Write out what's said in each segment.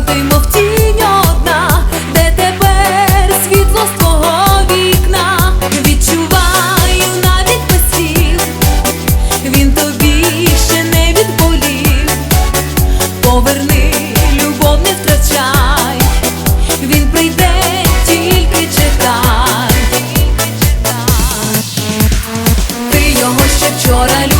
чому ти мов тінь одна, де тепер світло з твого вікна. Відчуваю навіть без він тобі ще не відболів. Поверни, любов не втрачай, він прийде, тільки чекай. Ти його ще вчора любив.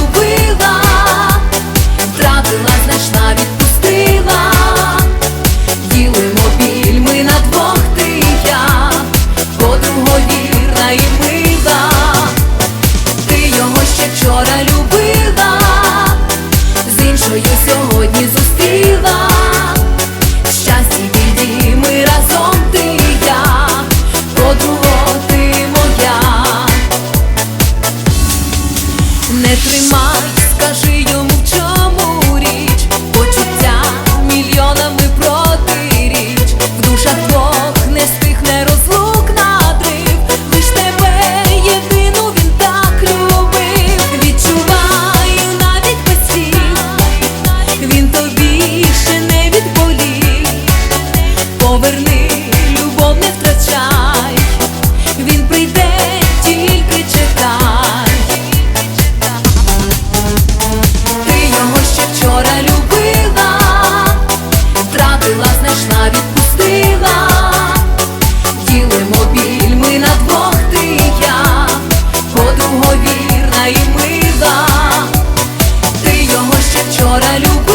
пішла, відпустила, ділимо біль ми на двох ти я, подруго вірна і мила, ти його ще вчора любила.